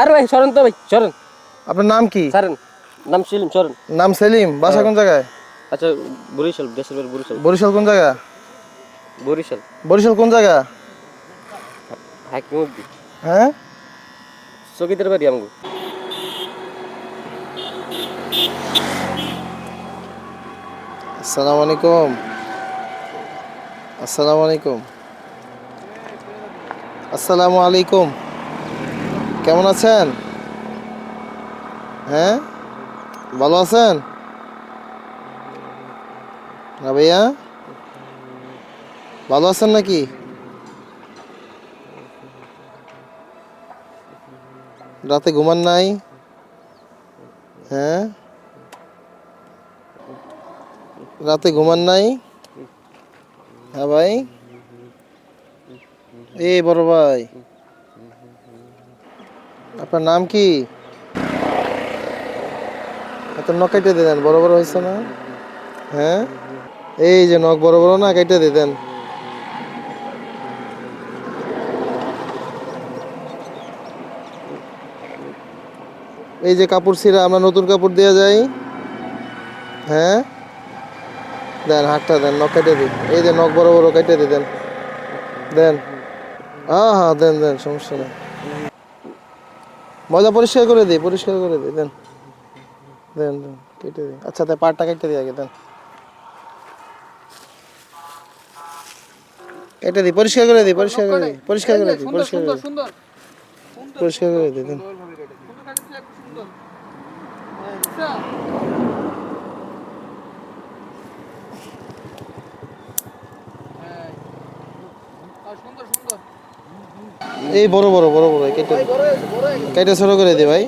আরে ভাই সরেন তো ভাই সরেন আপনার নাম কি? সারেন নাম সেলিম সরেন নাম সেলিম বাসা কোন জায়গায়? আচ্ছা বরিশাল দেশের বাড়ি বরিশাল। বরিশাল কোন জায়গা? বরিশাল। বরিশাল কোন জায়গা? হাকিমুদ্দি হ্যাঁ? চকিদের বাড়ি আমগো। আসসালামু আলাইকুম। আসসালামু আলাইকুম। আসসালামু আলাইকুম। কেমন আছেন? হ্যাঁ? ভালো আছেন? না ভাইয়া? ভালো আছেন নাকি? রাতে ঘুমান নাই? হ্যাঁ? রাতে ঘুমান নাই? হ্যাঁ ভাই? এ বড় ভাই। আপনার নাম কি? এত নখ কেটে দিলেন, বড় বড় হয়েছে না? হ্যাঁ? এই যে নখ বড় বড় না, কেটে দিতেন। এই যে কাপড় ছিঁড়া, আমরা নতুন কাপড় দেওয়া যায় হ্যাঁ? দেন, হাতটা দেন, নখ কেটে দিন এই যে নখ বড় বড় কেটে দিতেন। দেন। হ্যাঁ হ্যাঁ দেন দেন, সমস্যা নেই। মজা পরিষ্কার করে দিই পরিষ্কার করে দিই দেন। দেন দেন কেটে দিই আচ্ছা তাই পাটটা কেটে দিই আগে দেন। কেটে দিই পরিষ্কার করে দিই পরিষ্কার করে দিই পরিষ্কার করে দিই পরিষ্কার করে পরিষ্কার করে দিই দেন। এই বড় বড় বড় বড় কেটে। কেটে ছোট করে দে ভাই।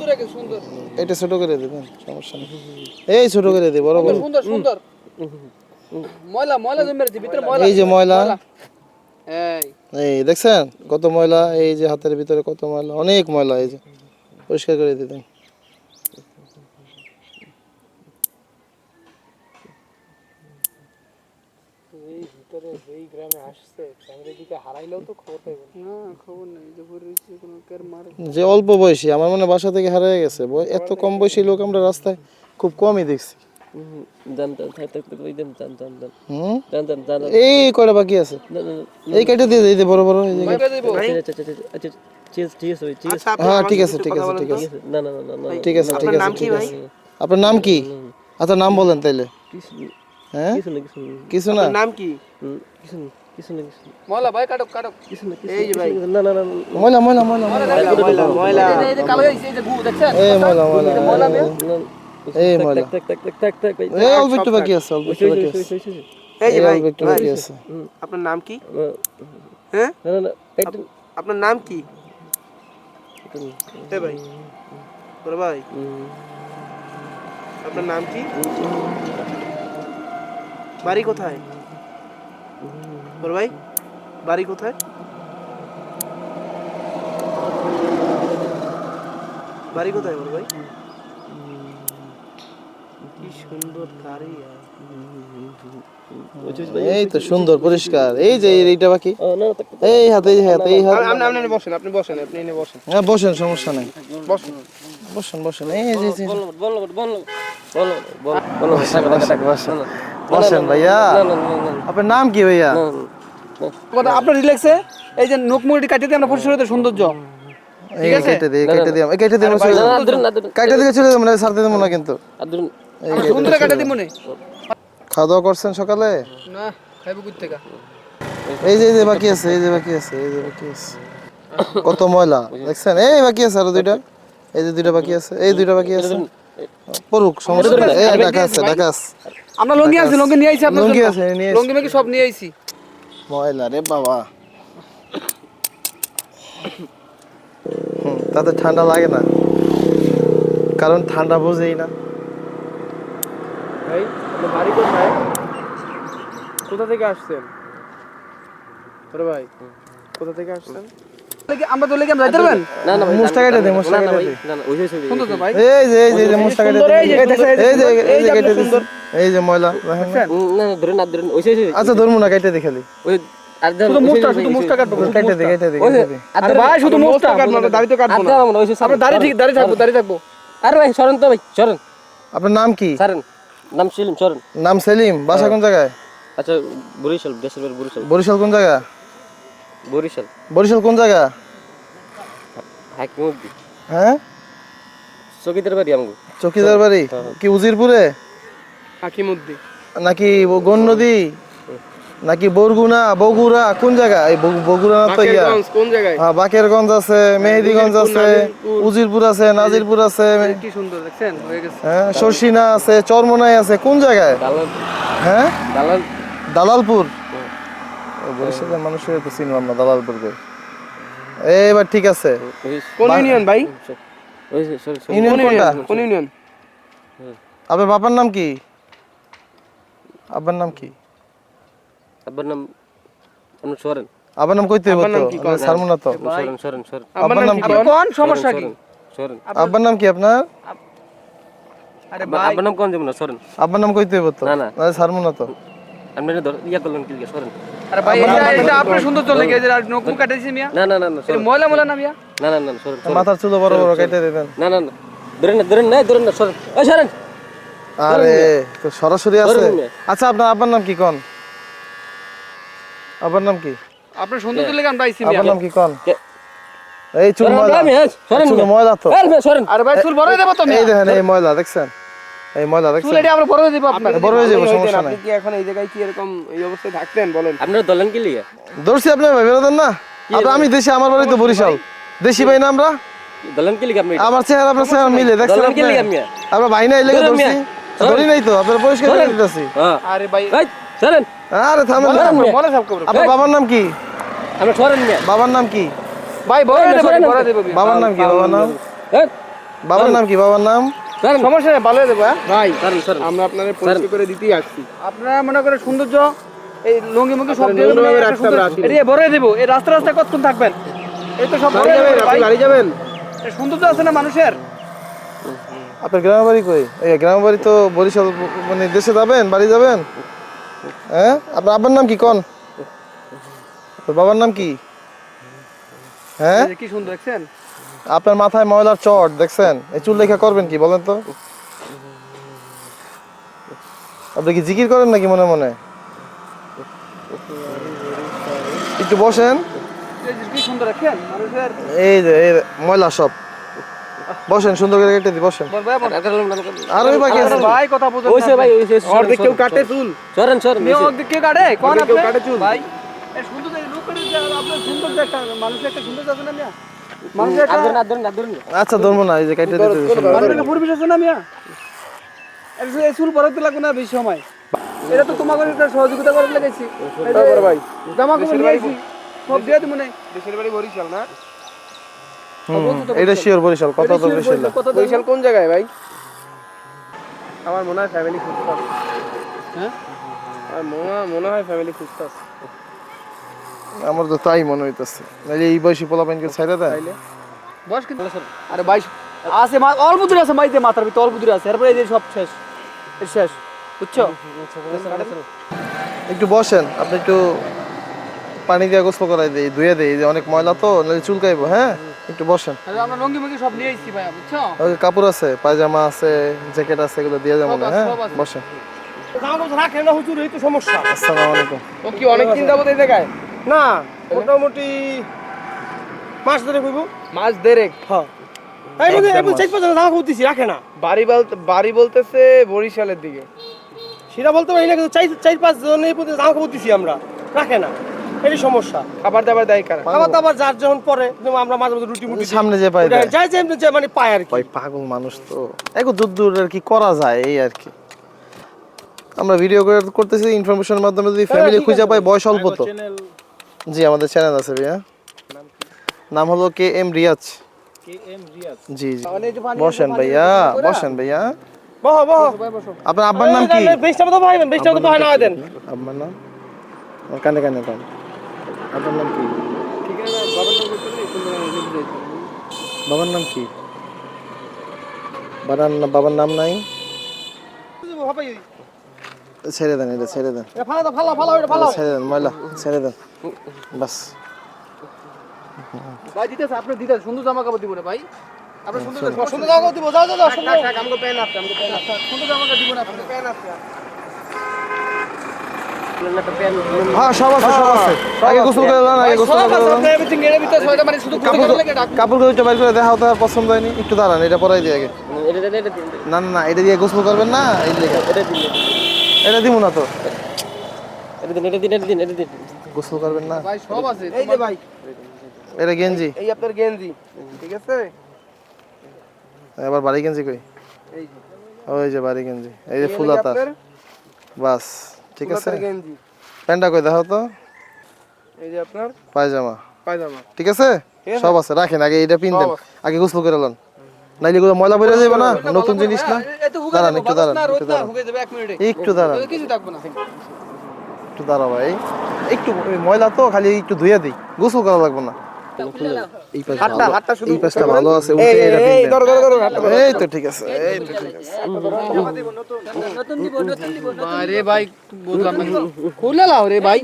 কেটে ছোট করে দেবেন দেন, সমস্যা নেই। এই ছোট করে দে বড় বড়। সুন্দর সুন্দর ময়লা ময়লা জমে রয়েছে ভিতরে ময়লা। এই যে ময়লা। এই। এই দেখছেন? কত ময়লা এই যে হাতের ভিতরে কত ময়লা অনেক ময়লা এই যে। পরিষ্কার করে দিতেন। না। খবর নেই যে কোনো কের মারে যে অল্প বয়সী আমার মনে বাসা থেকে হারিয়ে গেছে। এত কম বয়সী লোক আমরা রাস্তায় খুব কমই দেখছি। ওই দেন এই কয়টা বাকি আছে? এই কেটে দিয়ে দিই, বড় বড় এই আচ্ছা আচ্ছা আচ্ছা ঠিক আছে ঠিক আছে ঠিক আছে হ্যাঁ ঠিক আছে ঠিক আছে ঠিক আছে। না না না না ঠিক আছে ঠিক আছে ঠিক আছে। আপনার নাম কি? আচ্ছা নাম বলেন তাইলে। হ্যাঁ কিছু না কিছু না কিছু না নাম কি হুম, কিছু না কিছু না কিছু না ময়লা ভাই কাটক কাটক কিছু না কিছু এই যে ভাই না না না না ময়লা ময়লা ময়লা ময়লা ময়লা ময়লা এই যে কালো হইছে এই যে গু দেখছেন এই ময়লা ময়লা ময়লা না এই থাক, ময়লা থাক থাক থাক থাক থাক ভাই এই অল্প একটু বাকি আছে অল্প একটু বাকি আছে ওই, ওই, ওই, ওই, এই যে এই ভাই অল্প একটু বাকি আছে আপনার নাম কি ওই। হ্যাঁ না না না কাইটেন আপনার নাম কি কাইটেন। এ ভাই বড় ভাই হুম, আপনার নাম কি বাড়ি কোথায়? বড় ভাই বাড়ি কোথায়? বাড়ি কোথায় বড় ভাই? কি সুন্দর গাড়ি এই তো সুন্দর পরিষ্কার। এই যে এইটা বাকি। এই হাতে এই হাতে এই হাতে। আপনি আপনি বসেন আপনি বসেন আপনি এনে বসেন। হ্যাঁ বসেন সমস্যা নেই। বসেন। বসেন বসেন এই যে বল বল বল বল না, বল না, বল না, থাক, থাক, থাক, বসেন ভাইয়া। আপনার নাম কি ভাইয়া। কথা আপনার রিল্যাক্সে এই যে নোক মুড়ি কাটিয়ে দিয়ে আমরা পরিষ্কার সৌন্দর্য। এই কেটে দিই কেটে দিই কেটে দিই না, না, ধরুন, না, ধরুন। কাটে দিকে চলে যাব না ছাড়তে দেবো না কিন্তু। সুন্দর কাটে দিব মনে খাওয়া দাওয়া করছেন সকালে? না খাইব কুত থেকে? এই যে এই যে বাকি আছে এই যে বাকি আছে এই যে বাকি আছে। কত ময়লা দেখছেন? এই বাকি আছে আরও দুইটা। এই যে দুইটা বাকি আছে এই দুইটা বাকি আছে। পড়ুক সমস্যা এই ঢাকা আছে ঢাকা আছে। আমরা লঙ্গি আছে লঙ্গি নিয়ে আইছি আপনার লুঙ্গি। আছে নিয়ে লঙ্গি মেকি সব নিয়ে আইছি ময়লা রে বাবা হুম, তাতে ঠান্ডা লাগে না কারণ ঠান্ডা বোঝেই না ভাই আপনার বাড়ি কোথায় কোথা থেকে আসছেন তোর ভাই কোথা থেকে আসছেন আমরা তো লেগে যাইতে পারবেন না, না, মুছটা দে, না, মুছটা না, কেটে ভাই, দে। না, না, ওই যে, ওই যে, সুন্দর তো ভাই এই যে মুছটা কেটে দে। এই যে এই যে এই যে এই যে ময়লা না? না, ওই আচ্ছা ধরবো না কেটে দি খালি। ওই, শুধু মুখটা শুধু মুখটা কাটবো শুধু দে মুখটা। দে ওই যে- কেটে দে আর আরে ভাই শুধু মুখটা কাটবো আমরা দাড়ি তো কাটবো না। দেন না, ওই যে আমরা দাড়ি ঠিক দাড়ি থাকব দাড়ি থাকব। আরে ভাই সরেন তো ভাই সরেন। আপনার নাম কি? সরেন নাম সেলিম সরেন। নাম সেলিম বাসা কোন জায়গায়? আচ্ছা বরিশাল দেশের বাড়ি বরিশাল। বরিশাল কোন জায়গা? বরিশাল। বরিশাল কোন জায়গা? হাকিমুদ্দি। হ্যাঁ? চকিদের বাড়ি আমগো। চকিদার বাড়ি? কি উজিরপুরে? হাকিমুদ্দি। নাকি গন নদী নাকি বরগুনা বগুড়া? কোন জায়গা এই বগুড়া না তো ইয়া। কোন জায়গায়? হ্যাঁ বাকেরগঞ্জ আছে মেহেদিগঞ্জ আছে উজিরপুর আছে নাজিরপুর আছে। কি সুন্দর দেখছেন? হয়ে গেছে। হ্যাঁ শর্ষিনা আছে চরমনাই আছে কোন জায়গায়? দালাল। হ্যাঁ? দালাল। দালালপুর? বরিশালের মানুষের তো চিনলাম না দালালপুর কই এবার ঠিক আছে। কোন ইউনিয়ন ভাই? ইউনিয়ন কোনটা? কোন ইউনিয়ন? আপনার বাবার নাম কি? আব্বার নাম কি? আব্বার নাম আপনি সরেন। আব্বার নাম কইতে নাম তো? কি নাহলে ছাড়বো না তো। সরেন সরেন সরেন আব্বার নাম কি কোন? সমস্যা কি? সরেন, আব্বার নাম কি আপনার? আরে আব্বা- আব্বার নাম কোন না? সরেন। আব্বার নাম কইতে হইব তো? না, না। নাহলে ছাড়বো না তো। আপনি ধর- ইয়া করলেন কি সরেন। আরে ভাই এটা এটা আপনার সুন্দর চলে গেছে আর নকুম কাটাইছি মিয়া। না না না না এটা সরেন। ময়লা ময়লা না মিয়া না না না সরেন। মাথার চুলো বড় বড় কেটে দিবেন। না না না। ধরেন না ধরেন না ধরেন না সরেন। ওই সরেন। আরে তো সরাসরি আছে? আচ্ছা আপনার আব্বার নাম কি কোন? আব্বার নাম কি? আপনার আমরা আইছি মিয়া নাম কি কোন? এই চুল ময়লা। সরেন চুল ময়লা তো। এই সরেন আরে ভাই চুল বড় হয়ে দেবো তো এই দেখেন এই ময়লা দেখছেন? এই ময়লা চুল এটা আমরা বড় হয়ে দেবো আপনার। বড় হয়ে যাবে, সমস্যা নাই। আপনি কি এখন এই জায়গায় কি এরকম এই অবস্থায় থাকতেন বলেন? আপনারা দলেন কি ধরছি আপনি বেরোতেন না। আপনার আমি দেশে আমার বাড়ি তো বরিশাল। দেশি ভাই না আমরা? দলেন কি আপনি? আমার চেহারা আপনার চেহারা মিলে দেখছেন আপনি? আমরা ভাই না এই লেগে মিয়া। ধরি নাই তো আপনার পরিষ্কার করে দিতেছি। হ্যাঁ। আরে ভাই। এই সরেন আরে থামেন না। মনে সব খবর। আপনার বাবার নাম কি? মিয়া বাবার নাম কি? ভাই। বাবার নাম কি? বাবার নাম? বাবার নাম কি? বাবার নাম? সমস্যা নেই ভালো দেবো হ্যাঁ? ভাই আমরা আপনাদের পরিচয় করে দিতেই আসছি। আপনারা মনে করেন সৌন্দর্য এই লুঙ্গি মুঙ্গি সব দিয়ে বড় দেবো এই রাস্তা রাস্তায় কতক্ষণ থাকবেন? এই তো সব। বাড়ি যাবেন সৌন্দর্য আছে না মানুষের? আপনার গ্রামের বাড়ি কই? এই গ্রামের বাড়ি তো বরিশাল মানে দেশে যাবেন বাড়ি যাবেন? হ্যাঁ? আপনার আব্বার নাম কি কোন? বাবার নাম কি? হ্যাঁ? কি সুন্দর দেখছেন? আপনার মাথায় ময়লার চট দেখছেন? এই চুল লেখা করবেন কি বলেন তো? আপনি কি জিকির করেন নাকি মনে মনে? একটু বসেন। এই যে, ময়লা সব। বসেন সুন্দর করে কেটে দি বসেন। আর ওই বাকি আছে? ভাই কথা বুঝুন ওইসে ভাই ওইসে অর্ধেক কেউ কাটে চুল। সরেন মেয়ে ওইসে। অর্ধেক কেউ কাটে? কোন কেউ আপনি? কাটে চুল। ভাই। এই সুন্দর এই লোকের যে আপনার সুন্দর যে একটা মানুষের একটা সুন্দর আছে না মিয়া? আর আর আর আচ্ছা ধরবো না এই যে কেটে দিতে পরিবেশ আছে না মিয়া? এই যে চুল পরাতে লাগবে না বেশি সময়। এটা তো তোমাকে একটা সহযোগিতা করে লেগেছি। ভাই জামা কাপড় নিয়ে আইছি সব দিয়ে দিমু নাই দেশের বাড়ি বরিশাল না? এটা শিওর বরিশাল কত তো বরিশাল। বরিশাল কোন জায়গায় ভাই? আমার মনে হয় ফ্যামিলি হ্যাঁ? আমার মনে হয় ফ্যামিলি সুস্থ আমার তো তাই মনে হইতেছে। নাহলে এই বয়সী পোলা পাইনকে ছাইরা দেয় বয়স কিন্তু আরে বাইশ আছে অল্প দূরে আছে মাইতে মাথার ভিতরে অল্প দূরে আছে। এরপরে এই সব শেষ। শেষ। বুঝছ? একটু বসেন আপনি একটু পানি দিয়ে গোসল করাই দেই ধুয়ে দেই যে অনেক ময়লা তো নাহলে চুলকাইবো হ্যাঁ? একটু বসেন। আমরা লঙ্গি মুঙ্গি সব নিয়ে এসেছি ভাই বুঝছ? ওই কাপড় আছে পায়জামা আছে জ্যাকেট আছে এগুলো দিয়ে যাব না হ্যাঁ। বসেন। রাখেন না হুজুর এই তো সমস্যা। আসসালামু আলাইকুম। ও কি অনেক দিন যাব এই জায়গায়? না মোটামুটি মাস ধরে কইব। মাস দেড়েক। হ্যাঁ। এই বুঝি এই রাখে না। বাড়ি বলতে বাড়ি বলতেছে বরিশালের দিকে। সেটা বলতে পারি না কিন্তু চাই চার পাঁচ জনের জামা কাপড় দিছি আমরা রাখে না। এটাই সমস্যা। খাবার দাবার দেয় কারা? খাবার দাবার যার যখন পরে আমরা মাঝে মাঝে রুটি মুটি সামনে যে পাই যাই যে মানে পায় আর কি। পাগল মানুষ তো। একটু দূর দূর আর কি করা যায় এই আর কি। আমরা ভিডিও করতেছি ইনফরমেশনের মাধ্যমে যদি ফ্যামিলি খুঁজে পাই বয়স অল্প তো। জি আমাদের চ্যানেল আছে ভাইয়া। নাম হলো কে এম রিয়াজ। জি জি। মানে বসেন ভাইয়া বসেন ভাইয়া। বহ বহ। আপনার আব্বার নাম কি? বেশটা তো ভাই বেশটা তো ভাই না দেন। আব্বার নাম? কানে কানে কান। আপনার নাম কি? বাবার নাম কি? বাবার নাম বাবার নাম নাই? ছেড়ে দেন এটা ছেড়ে দেন। ছেড়ে দেন ময়লা ছেড়ে দেন। বাস। ভাই দিতেছে আপনি দিতেছে সুন্দর জামা কাপড় দিব না ভাই। আপনি সুন্দর সুন্দর জায়গা দিব যাও যাও সুন্দর। প্যান আছে জামা কাপড় দিব না আপনি প্যান আছে হ্যাঁ সব আছে সব আছে। আগে গোসল করে দেন আগে গোসল করে দেন মানে কাপড় করে বাইর করে দেখাও তো পছন্দ হয়নি। একটু দাঁড়ান এটা পরাই দিয়ে আগে। না না না এটা দিয়ে গোসল করবেন না এই লেখা এটা দিব না তো। এটা দিন এটা দিন এটা দিন এটা দিন। গোসল করবেন না। ভাই সব আছে। এই যে ভাই। এটা গেঞ্জি। এই আপনার গেঞ্জি ঠিক আছে? এবার বাড়ি গেঞ্জি কই? এই যে। ওই যে বাড়ি গেঞ্জি এই যে ফুল আপনার? বাস। ঠিক আছে? গেঞ্জি। প্যান্টটা কই দেখাও তো। এই যে আপনার? পায়জামা। পায়জামা। ঠিক আছে? সব আছে রাখেন আগে এটা পিন দেন। আগে গোসল করে লন। নাইলে এগুলো ময়লা বেড়ে যাবে না? নতুন জিনিস না? দাঁড়ান একটু দাঁড়ান একটু দাঁড়ান। একটু দাঁড়ান। কিছু থাকব না একটু দাঁড়া ভাই। একটু ময়লা তো খালি একটু ধুয়ে দিই। গোসল করা লাগবে না। এই পাশটা ভালো- আছে। এই তো ঠিক আছে এই তো ঠিক আছে। আরে ভাই বুঝলাম না। খুলে লাও রে ভাই।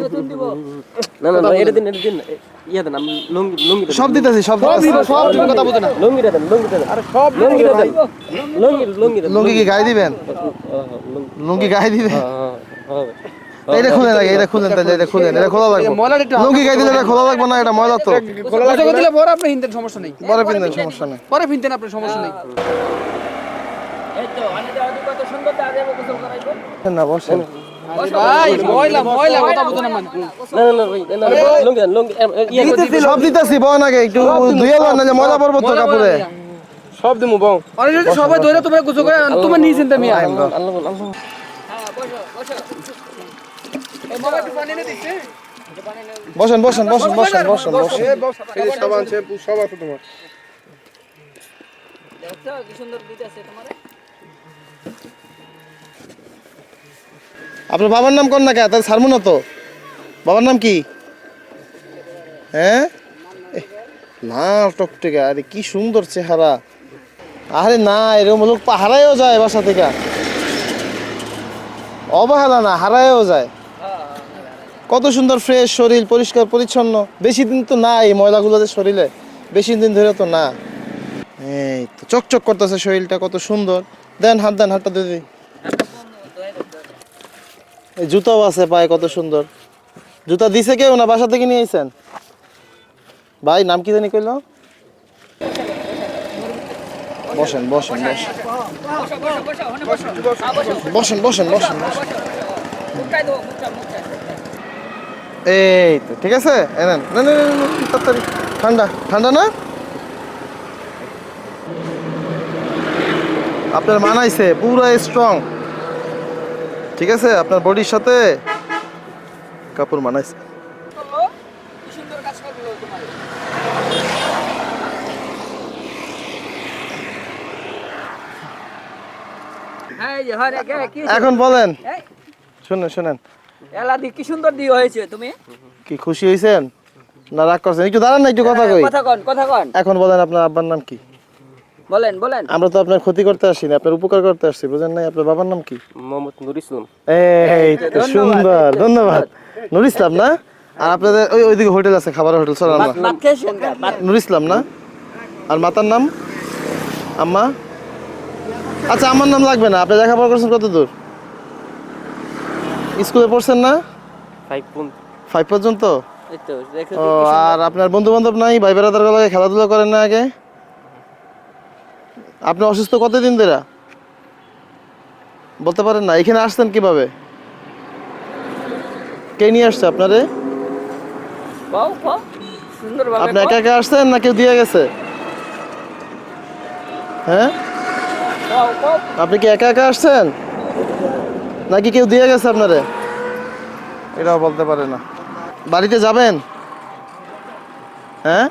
না না না এটা দিন এটা দিন। ইয়া দেন আমি লুঙ্গি লুঙ্গি সব দিতেছি সব কথা বুঝো না। লুঙ্গিটা দেন লুঙ্গিটা দেন। আরে সব লুঙ্গি দেন। লুঙ্গি লুঙ্গি লুঙ্গি কি গায়ে দিবেন? লুঙ্গি। গায়ে দিবেন? এটা খুলেন আগে এটা খুলেন তাহলে এটা খুলেন এটা খোলা লাগবে। লুঙ্গি গায়ে দিলে এটা খোলা লাগবে না এটা ময়লা তো। খোলা লাগে দিলে পরে আপনি হিনতেন সমস্যা নেই। পরে পিন সমস্যা নেই। পরে ফিনতেন আপনার সমস্যা নেই। না বসেন। ভাই ময়লা ময়লা কথা বুঝো না মানে। না ইয়া। সব দিতেছি বন আগে একটু ধুয়ে লন না ময়লা পড়ব তো কাপড়ে। সব দিমু বাও আরে যদি সবাই ধরে তোমার গুছো করে তোমার নিয়ে চিন্তা মিয়া আল্লাহ আল্লাহ বাবা একটু পানি এনে দিচ্ছে বসেন বসেন বসেন বসেন বসেন বসেন এই শ্যাম্পু সব আছে তোমার। আপনার বাবার নাম কোন না কে? তাহলে ছাড়বো না তো। বাবার নাম কি? হ্যাঁ? না টকটকে আরে কি সুন্দর চেহারা। আরে না এরকম লোক হারায়ও যায় বাসা থেকে। অবহেলা না হারায়ও যায়। কত সুন্দর ফ্রেশ শরীর, পরিষ্কার, পরিচ্ছন্ন। বেশি দিন তো না এই ময়লাগুলো শরীরে। বেশি দিন ধরে তো না। এই তো চকচক করতেছে শরীরটা, কত সুন্দর। দেন হাত, দেন হাতটা দিদি এই জুতাও আছে পায়ে কত সুন্দর। জুতা দিছে কেউ না? বাসা থেকে নিয়ে আইছেন? ভাই, নাম কি জানি কইল? বসেন বসেন বসেন। বসেন বসেন বসেন বসেন। এই তো ঠিক আছে? এনেন না না তাড়াতাড়ি। ঠান্ডা ঠান্ডা না? আপনার মানাইছে পুরো স্ট্রং ঠিক আছে? আপনার বডির সাথে কাপড় মানাইছে। এখন বলেন। শুনেন শুনেন। এলাদি কি সুন্দর দিয়ে হয়েছে তুমি? কি খুশি হয়েছেন না রাগ করছেন? একটু দাঁড়ান না একটু কথা কই। কথা কন কথা কন। এখন বলেন আপনার আব্বার নাম কি? বলেন বলেন। আমরা তো আপনার ক্ষতি করতে আসি না আপনার উপকার করতে আসছি বুঝেন নাই? আপনার বাবার নাম কি? মোহাম্মদ নুর ইসলাম। এই তো সুন্দর ধন্যবাদ। নুর ইসলাম না? আর আপনাদের ওই ওইদিকে হোটেল আছে খাবার হোটেল চল আমরা নুর ইসলাম না? আর মাতার নাম? আম্মা? আচ্ছা আমার নাম লাগবে না আপনি লেখাপড়া করছেন কত দূর স্কুলে পড়ছেন না? ফাইভ পর্যন্ত। ও আর আপনার বন্ধু বান্ধব নাই? ভাই বেড়াদার লাগে খেলাধুলা করেন না আগে? আপনি অসুস্থ কতদিন ধরে? বলতে পারেন না। এখানে আসছেন কীভাবে? কে নিয়ে আসছে আপনারে? আপনি একা একা আসছেন না কেউ দিয়ে গেছে? হ্যাঁ? আপনি কি একা একা আসছেন? নাকি কেউ দিয়ে গেছে আপনারে? এটাও বলতে পারে না। বাড়িতে যাবেন? হ্যাঁ?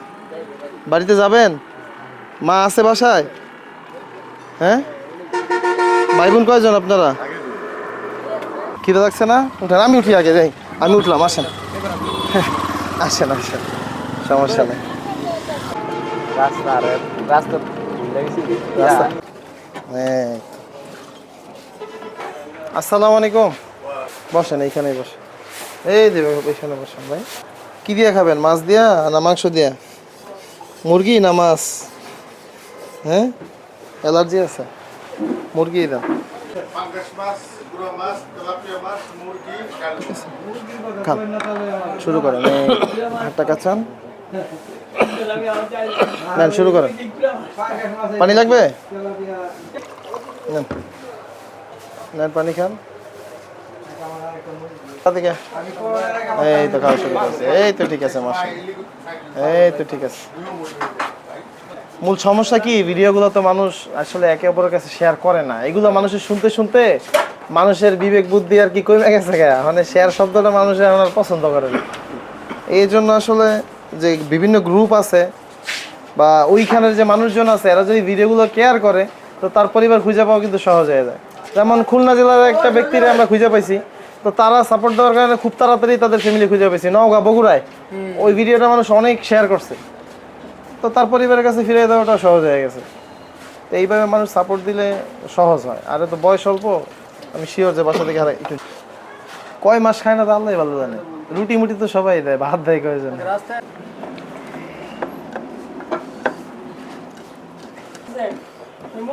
বাড়িতে যাবেন? মা আছে বাসায়? হ্যাঁ? ভাই বোন কয়জন আপনারা? খিদে লাগছে না? উঠেন আমি উঠি আগে যাই। আমি উঠলাম আসেন। আসেন আসেন। সমস্যা নেই। রাস্তা আর রাস্তা রাস্তা হ্যাঁ। আসসালামু আলাইকুম। বসেন এইখানেই বসেন। এই দেবে ওইখানে বসেন ভাই। কি দিয়ে খাবেন মাছ দিয়া না মাংস দিয়া? মুরগি না মাছ? হ্যাঁ? অ্যালার্জি আছে? মুরগি দাও খান। শুরু করেন হাতটা কাছান নেন শুরু করেন। পানি লাগবে? নেন। নেন পানি খান। এই তো খাওয়া শুরু করছে। এই তো ঠিক আছে মাসা এই তো ঠিক আছে। মূল সমস্যা কি? ভিডিওগুলো তো মানুষ আসলে একে অপরের কাছে শেয়ার করে না। এগুলো মানুষের শুনতে শুনতে মানুষের বিবেক, বুদ্ধি আর কি কমে গেছে গা। মানে শেয়ার শব্দটা মানুষের আমার পছন্দ করে না। এই জন্য আসলে যে বিভিন্ন গ্রুপ আছে বা ওইখানের যে মানুষজন আছে, এরা যদি ভিডিওগুলো কেয়ার করে, তো তার পরিবার খুঁজে পাওয়া কিন্তু সহজ হয়ে যায়। যেমন খুলনা জেলার একটা ব্যক্তিরে আমরা খুঁজে পাইছি। তো তারা সাপোর্ট দেওয়ার কারণে খুব তাড়াতাড়ি তাদের ফ্যামিলি খুঁজে পাইছি। নওগাঁ, বগুড়ায়। ওই ভিডিওটা মানুষ অনেক শেয়ার করছে। তো তার পরিবারের কাছে ফিরে দেওয়াটা সহজ হয়ে গেছে। তো এইভাবে মানুষ সাপোর্ট দিলে সহজ হয়। আর তো বয়স অল্প, আমি শিওর যে বাসা থেকে হারাই একটু কয় মাস খায় না তো আল্লাহ ভালো জানে। রুটি মুটি তো সবাই দেয়, ভাত দেয় কয়জন।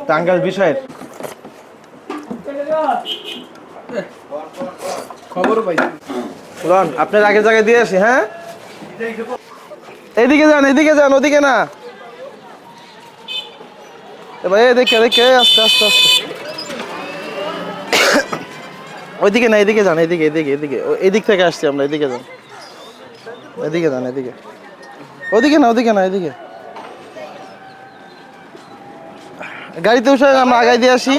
টাঙ্গাল বিষয়ের আপনার আগের জায়গায় দিয়ে আসি হ্যাঁ? এদিকে যান এদিকে যান, ওদিকে না। এবার এদিকে এদিকে আস্তে আস্তে আস্তে। ওইদিকে না, এদিকে যান, এদিকে এদিকে এদিকে। এদিক থেকে আসছি আমরা, এদিকে যান। এদিকে যান, এদিকে। ওদিকে না ওদিকে না, এদিকে। গাড়িতে উঠে আমরা আগাই দিয়ে আসি।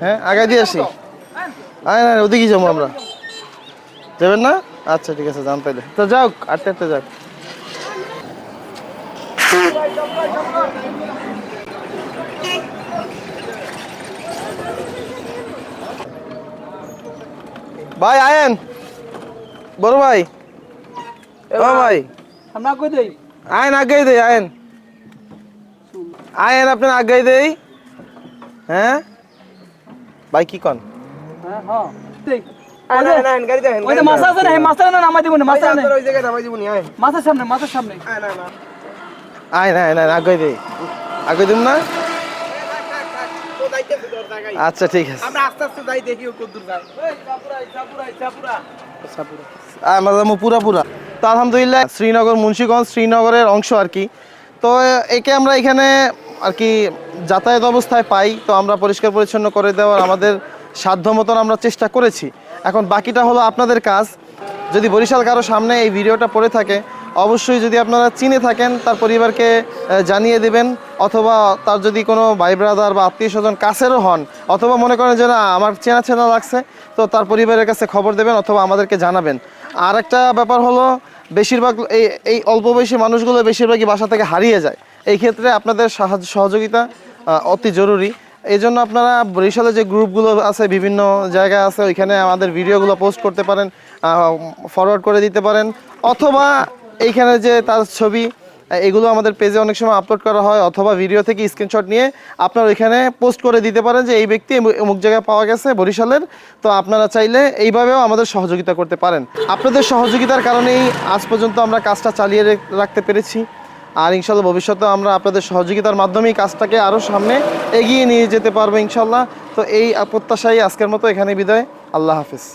হ্যাঁ আগাই দিয়ে আসি। আয় না ওদিকে যাব আমরা। যাবেন না? আচ্ছা ঠিক আছে যান তাইলে। তো যাও আটতে আটতে যাও ভাই আয়েন। বড় ভাই। ও ভাই। আমরা কই দেই? আয়েন আগাই দেই আয়েন। আয়েন আপনার আগাই দেই। হ্যাঁ? ভাই কি কন? হ্যাঁ হ্যাঁ দেই ওই যে মাছ আছে না এই মাছটা না নামাই দিব না মাছ আছে। মাছের সামনে মাছের সামনে। আয় না না। আগাই দেই দিম না? আচ্ছা ঠিক আছে। আস্তে আস্তে যাই দেখি কদ্দুর যায় আমরা যাব। পুরা পুরা। তো আলহামদুলিল্লাহ শ্রীনগর মুন্সীগঞ্জ শ্রীনগরের অংশ আর কি। তো একে আমরা এখানে আর কি যাতায়াত অবস্থায় পাই, তো আমরা পরিষ্কার পরিচ্ছন্ন করে দেওয়ার আমাদের সাধ্য মতন আমরা চেষ্টা করেছি। এখন বাকিটা হলো আপনাদের কাজ। যদি বরিশাল কারও সামনে এই ভিডিওটা পড়ে থাকে, অবশ্যই যদি আপনারা চিনে থাকেন, তার পরিবারকে জানিয়ে দেবেন, অথবা তার যদি কোনো ভাই ব্রাদার বা আত্মীয় স্বজন কাছেরও হন, অথবা মনে করেন যে না, আমার চেনা চেনা লাগছে, তো তার পরিবারের কাছে খবর দেবেন অথবা আমাদেরকে জানাবেন। আর একটা ব্যাপার হলো, বেশিরভাগ এই এই অল্প বয়সী মানুষগুলো বেশিরভাগই বাসা থেকে হারিয়ে যায়। এই ক্ষেত্রে আপনাদের সাহায্য, সহযোগিতা অতি জরুরি। এই জন্য আপনারা বরিশালে যে গ্রুপগুলো আছে, বিভিন্ন জায়গায় আছে, ওইখানে আমাদের ভিডিওগুলো পোস্ট করতে পারেন ফরওয়ার্ড করে দিতে পারেন। অথবা এইখানে যে তার ছবি, এগুলো আমাদের পেজে অনেক সময় আপলোড করা হয়, অথবা ভিডিও থেকে স্ক্রিনশট নিয়ে আপনারা ওইখানে পোস্ট করে দিতে পারেন যে এই ব্যক্তি অমুক জায়গায় পাওয়া গেছে, বরিশালের। তো আপনারা চাইলে এইভাবেও আমাদের সহযোগিতা করতে পারেন। আপনাদের সহযোগিতার কারণেই আজ পর্যন্ত আমরা কাজটা চালিয়ে রাখতে পেরেছি। আর ইনশাল্লাহ ভবিষ্যতে আমরা আপনাদের সহযোগিতার মাধ্যমেই কাজটাকে আরও সামনে এগিয়ে নিয়ে যেতে পারব ইনশাল্লাহ। তো এই প্রত্যাশাই আজকের মতো এখানে বিদায়। আল্লাহ হাফিজ।